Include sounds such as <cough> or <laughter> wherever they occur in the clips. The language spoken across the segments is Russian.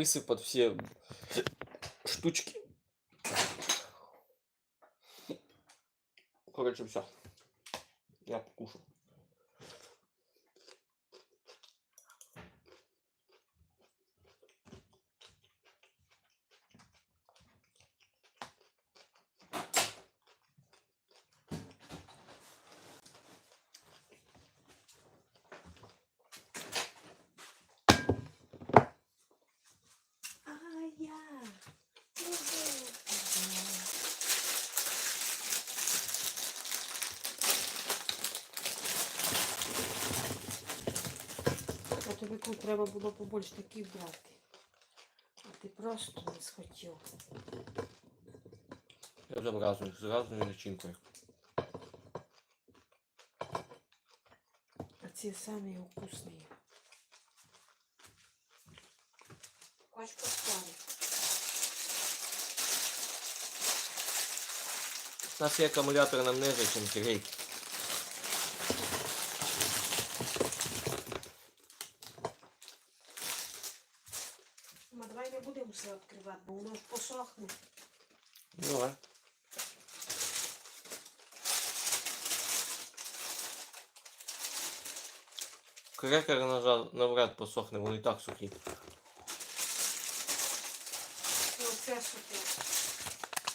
высыпать все штучки. Короче, все. Я покушал. Тут треба було побольше таких брати. А ти просто не схотів. Я взял разную, с разной начинкой. А ці самі вкусні. Хочеш поставити? У нас є акумулятор нам не зачем, Давай. Крекер нажав, навряд посохне, вони і так сухі. Ну, це супер.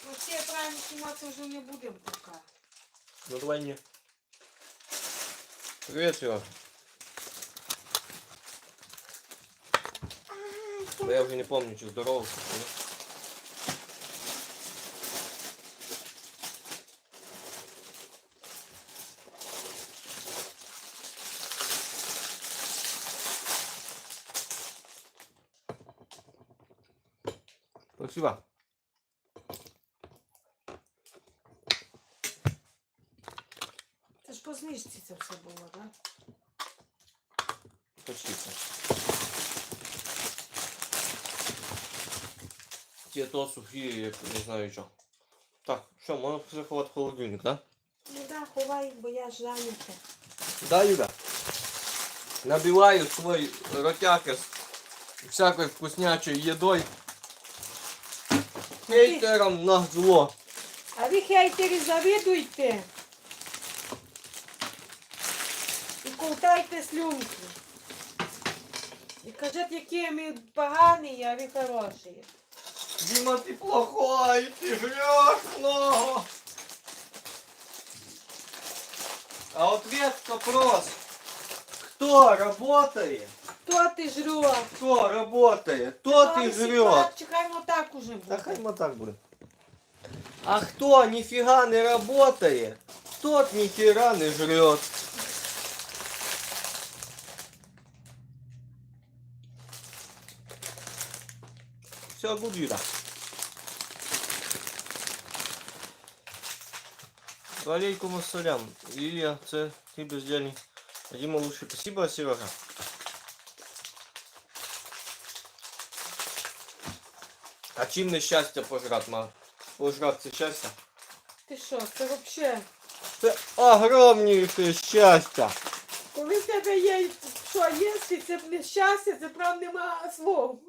Ну, це правильно знімати вже не будемо поки. Ну давай не. Привет, Серега. Да я уже не помню, что здорово. Спасибо. Це ж по знижці це все було, так? Почти все. Те то сухие, не знаю что. Так, что, можно заховать в холодильник, да? Ну да, ховай, бо я ж зайнята. Да, Юля? Набиваю свой ротяка с всякой вкуснячей едой Хейтерам на зло. А ви хейтери завидуйте. І ковтайте слюнки. І кажуть, які ми погані, а ви хороші. Дима, ты плохой, ты жрешь много. А ответ вопрос. Кто работает? Хто ти жрет? Кто работает? Тот и жрет. Чекай, ну так уже Да буде. хоть вот так будет. А кто нифига не работает, тот ни хера не жрет. Все, Гудвира. Алейкум ассалям. Илья, це ти бездельний. А Дима лучше. Спасибо, Сережа. А чим не щастя пожрать, ма? Пожрать це щастя? Ти що, це взагалі? Це огромніше щастя. Коли в тебе є що їсти, це б не щастя, це прям нема слов.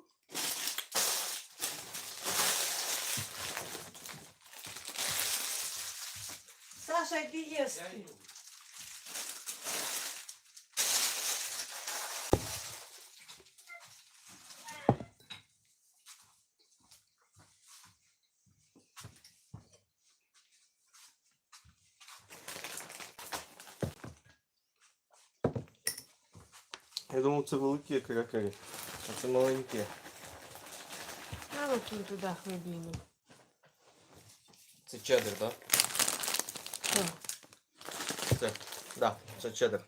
Саша, йди їсти. Я думав, це великі крекери, а це маленькі. А ну тут туди хлебину. Це чеддер, так? Що? Це, да, це чеддер.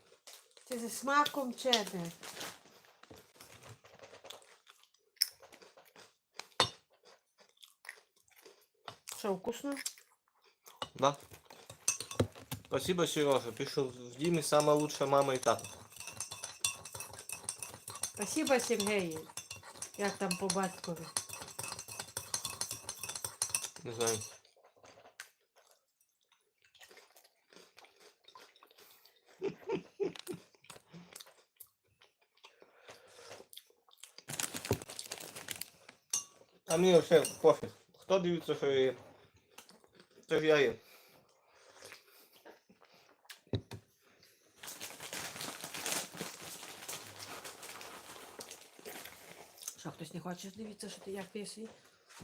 Це зі смаком чеддер. Що, вкусно? Да. Спасибо, Сережа. Пишу, в Диме самая лучшая мама и тата. Спасибо, Сергію. Як там по батькові? Не знаю. А мені все пофіг. Хто дивиться, що я є? Це ж я є. Що, хтось не хоче дивитися, що ти як ти свій?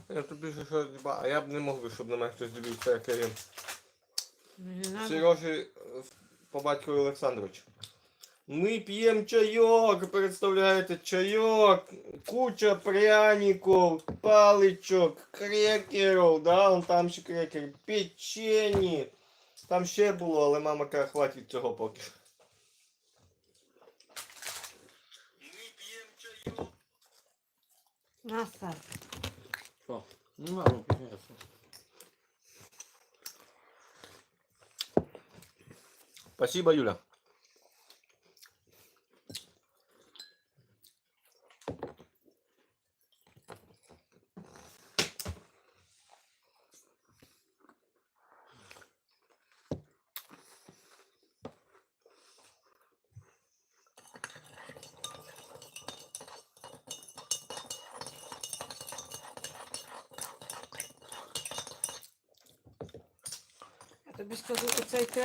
Я тобі ще що, ба, а я б не мог би, щоб на мене хтось дивився, як я. Не надо. Сережі е, по батькові Олександрович. Ми п'ємо чайок, представляєте, чайок, куча пряників, паличок, крекерів, да, он там ще крекер, печені. Там ще було, але мама каже, хватить цього поки. що. Стар. Що? Ну ладно, пізніше. Спасибо, Юля.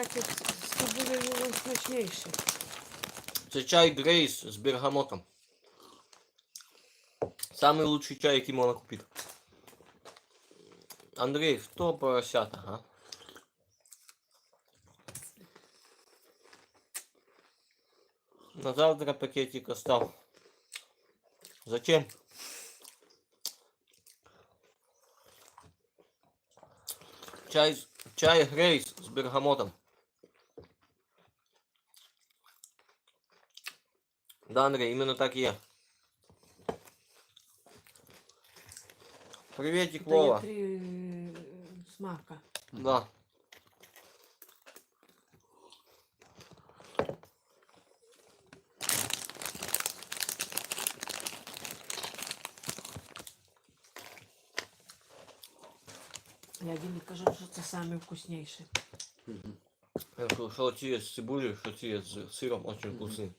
Крекер з смачніший. Це чай Грейс з бергамотом. Самый лучший чай, який можна купити. Андрей, хто поросята, а? На завтра пакетик остав. Зачем? Чай, чай Грейс з бергамотом. Да, Андрей, именно так и я. Приветик, Дає Вова. три е, смака. Да. Я Дімі кажу, що це саме вкусніше. Мгм. Я говорю, Что те с цибулей, что те с сыром очень Мгм.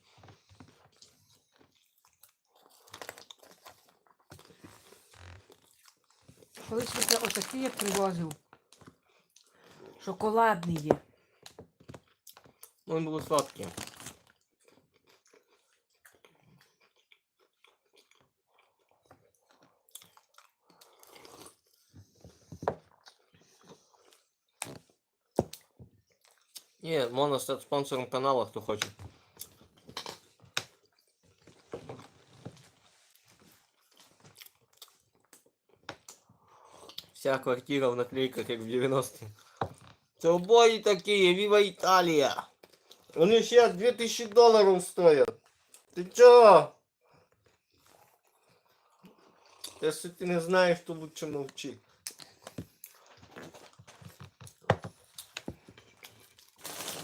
Колись оце отакий я привозив. Шоколадний є. Він був сладкий. Ні, можна стати спонсором каналу, хто хоче. Вся квартира в наклейках, как в 90-е. Ковбої такі, Віва Італія. Вони ще 2000 доларів стоять. Ти чо? Якщо ти не знаєш, то лучше мовчи.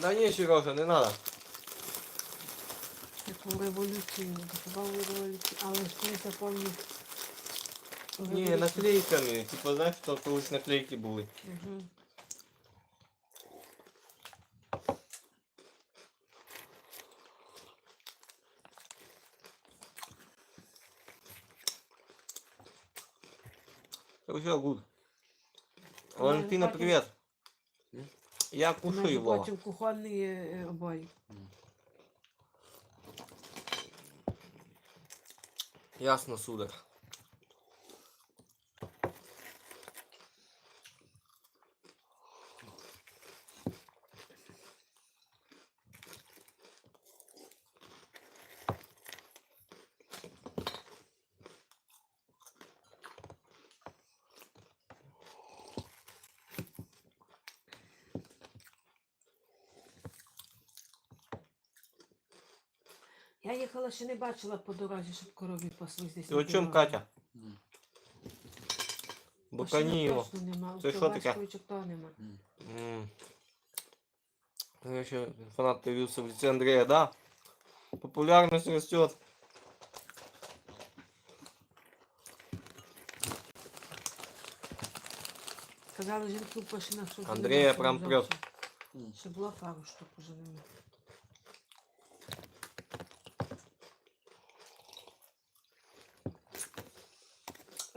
Да ні, Сережа, не надо. Таку революцію, заховав революцію, але ж це повні. Ні, наклейками. Типа, знаєш, то колись наклейки були. Угу. Все, гуд. Валентина, бачу. привет. М? Я кушаю, Вова. Потім кухонні е, обої. Ясно, сударь. Я їхала, ще не бачила по дорозі, щоб корові паслись десь. Ти на о чому, дорозі. Катя? М. Буканіво. Машини точно нема. Це Ото що таке? Васьковича того нема. М. М. Я еще фанат появился в лице Андрея, да? Популярность растет. Казали, жінки в машинах, що Андрея прям прет. М. Ще була пару штук уже нема.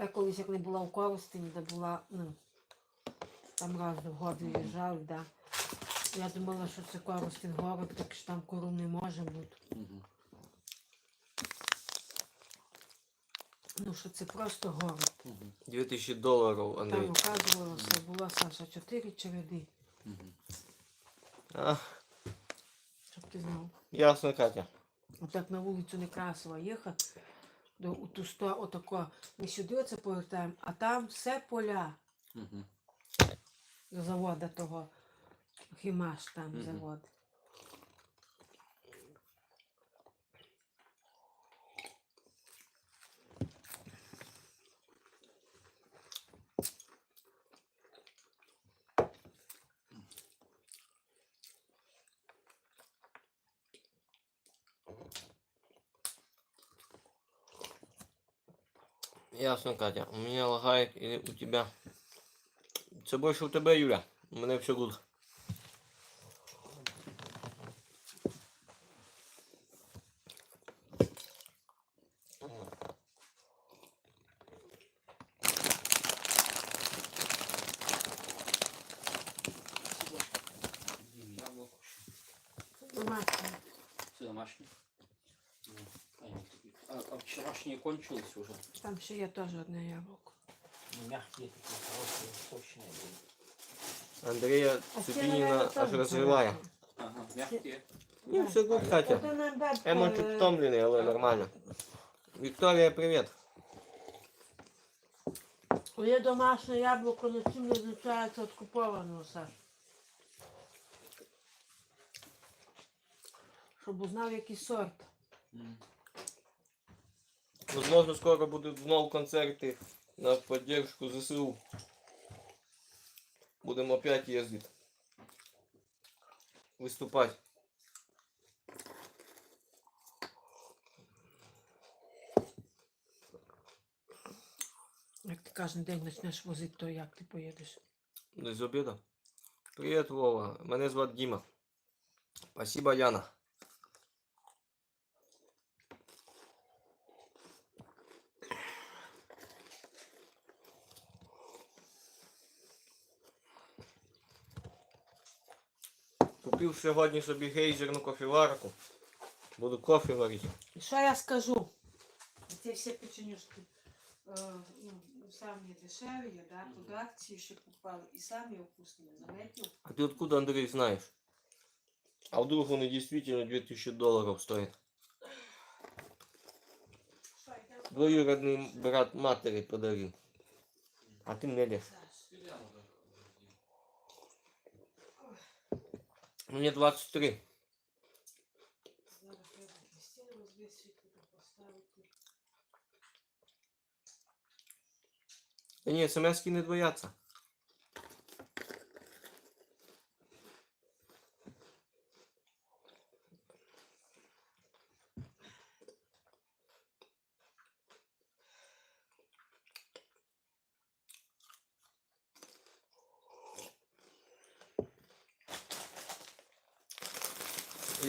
Я колись як не була в Коростені, де була, ну, там раз в год виїжджав, да. Я думала, що це Коростень город, так що там кору не може бути. Мгм. Ну, що це просто город. Мгм. 2000 доларів, Андрій. Там оказувалося, була Саша, чотири череди, Мгм. А, щоб ти знав. ясно, Катя. Отак на вулицю Некрасова їхати, до у ту сто, отако. Ми сюди оце повертаємо, а там все поля Мгм. до заводу того. Хімаш там Мгм. завод. Ясно, Катя. У меня лагает или у тебя? Це больше у тебе, Юля. У мене все гуд. Яблоко ще. Домашнє. А, вчорашние кончились уже. Там ще є теж одне яблуко. Ну, мягкие такие, хорошие, сочные были. Андрія А це, аж розриває. Ага, мягкие. Ну, все гуд, Катя. Ото нам бабка, Емо чуть е, втомлений, але нормально. Вікторія, привіт. Є домашнє яблуко, але чим не відрізняється від купованого, Саш. Щоб узнав, який сорт. М. Возможно, скоро будуть знову концерти на поддержку ЗСУ. Будемо опять їздити. Виступати. Як ти кожен день почнеш возити, то як ти поїдеш? Десь з обіду. Привіт, Вова. Мене звати Діма. Спасибо, Яна. Купив сьогодні собі гейзерну кофеварку. Буду кофе варити. І що я скажу? Ці всі печенюшки е, ну, самі дешеві, да, тут акції ще попали, і самі вкусні, заметив? А ты откуда, Андрей, знаешь? А вдруг он и действительно 2000 долларов стоит? Що, йде Двоюродный брат матери подарил. А ты мне лез. Мне 23. Зараз треба стіну розвісити та поставити. Да не, смс не двоятся.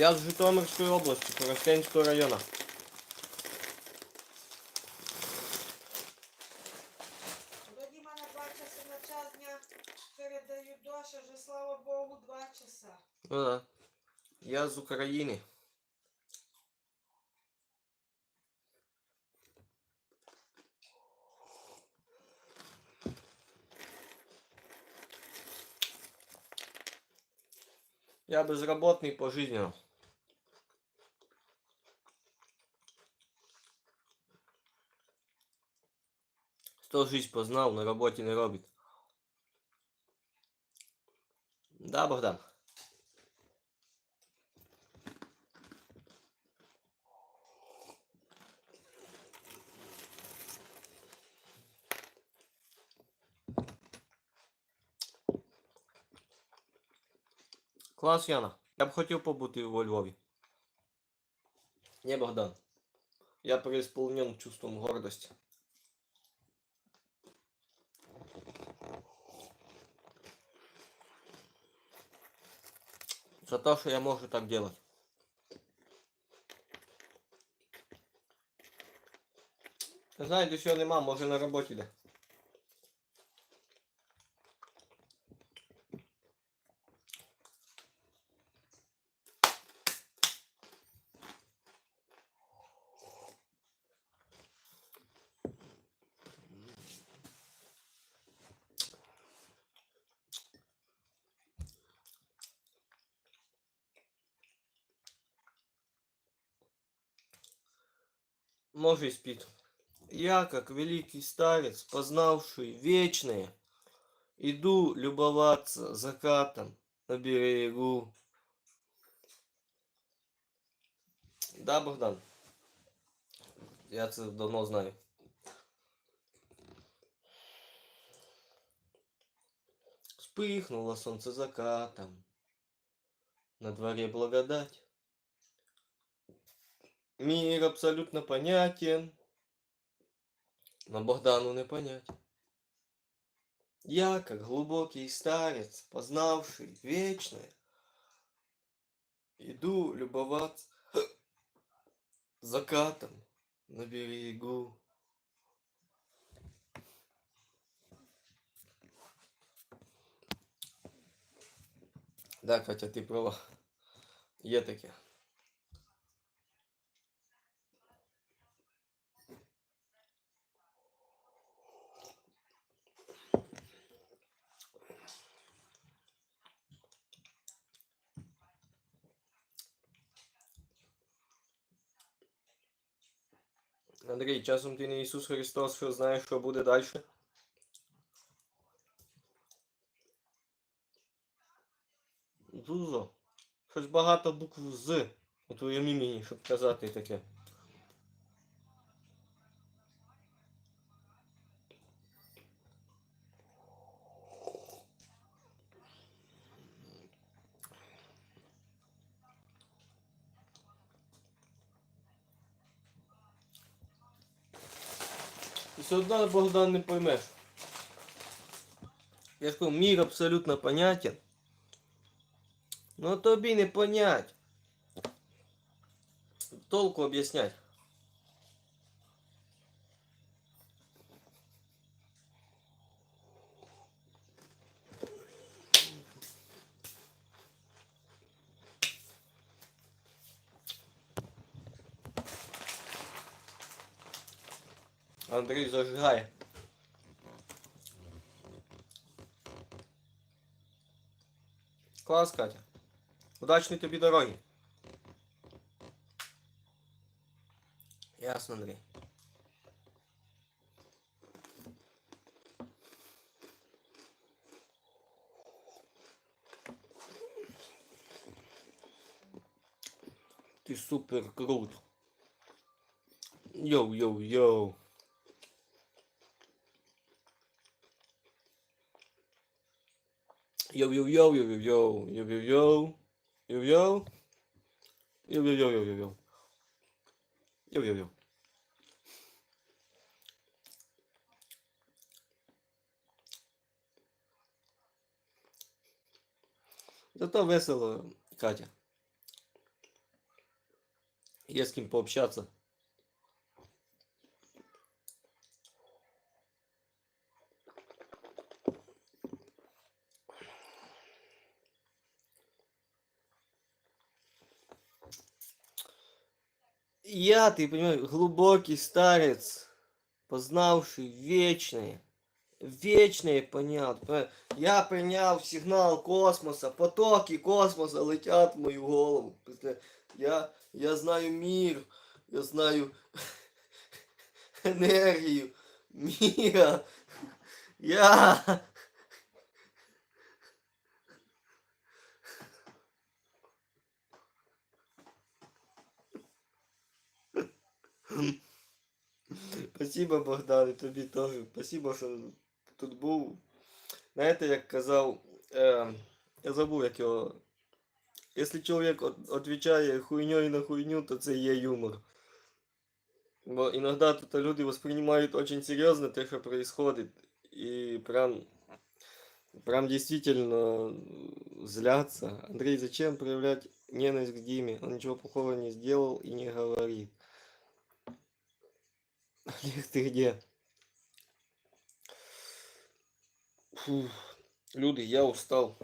Я з Житомирської області, Коростенського району. Тоді мене два часи на час дня передаю дощ, а вже слава Богу, два часа. Ну да. Я з України. Я безработный пожизненно. Хто жизнь познав, на роботі не робить. Да, Богдан. Клас, Яна. Я б хотів побути во Львові. Не, Богдан. Я преисполнен чувством гордости. За то, что я могу так. Не знаю, його нема, може на роботі де. Може спит. Я, как великий старец, познавший вечное, иду любоваться закатом на берегу. Да, Богдан? Я це давно знаю. Вспыхнуло солнце закатом. На дворе благодать. Мир абсолютно понятен. Но Богдану не понять. Я, как глубокий старец, познавший вечное, иду любоваться закатом на берегу. Да, Катя, ти права. Є таке. Андрій, часом ти не Ісус Христос, що знаєш, що буде далі? Зузо. Щось багато букв з у твоєму імені, щоб казати таке. Все одно, Богдан, не поймеш. Я ж кажу, абсолютно понятен. Ну тобі не понять. Толку об'яснять. Андрій зажигає. Клас, Катя. Удачної тобі дороги. Ясно, Андрій. Ти супер крут. Йоу-йоу-йоу. Йоу-йоу-йоу, йоу-йоу-йоу, йоу-йоу-йоу, йоу-йоу, йоу-йоу-йоу-йоу-йоу, йоу-йоу-йоу. Зато весело, Катя. Є з ким пообщаться. Я, ты понимаешь, глубокий старец, познавший вечное, вечное понял. Я принял сигнал космоса, потоки космоса летят в мою голову. Я, я знаю мир, я знаю <laughs> энергию мира. Я... Спасибо, Богдан, і тобі теж. Спасибо, що тут був. Знаєте, як казав, е, я забув, як його. Якщо чоловік от- відповідає хуйньою на хуйню, то це є юмор. Бо іноді тут люди воспринимають очень серйозно те, що происходит. І прям, прям действительно злятся. Андрей, зачем проявлять ненависть к Диме? Он ничего плохого не сделал и не говорит. Олег, ты где? Фух. Люди, я устал.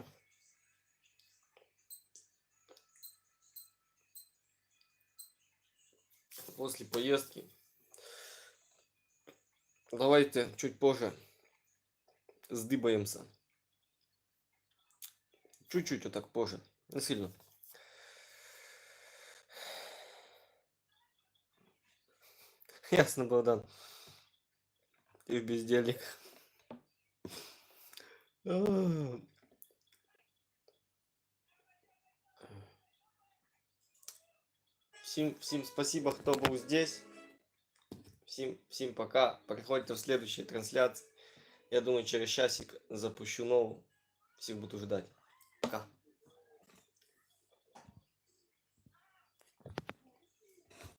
После поездки. Давайте чуть позже сдыбаемся. Чуть-чуть вот так позже. Не сильно. Ясно, Богдан. Ты в бездельник. Всем, всем спасибо, кто был здесь. Всем, всем пока. Приходите в следующие трансляции. Я думаю, через часик запущу новую. Всех буду ждать. Пока.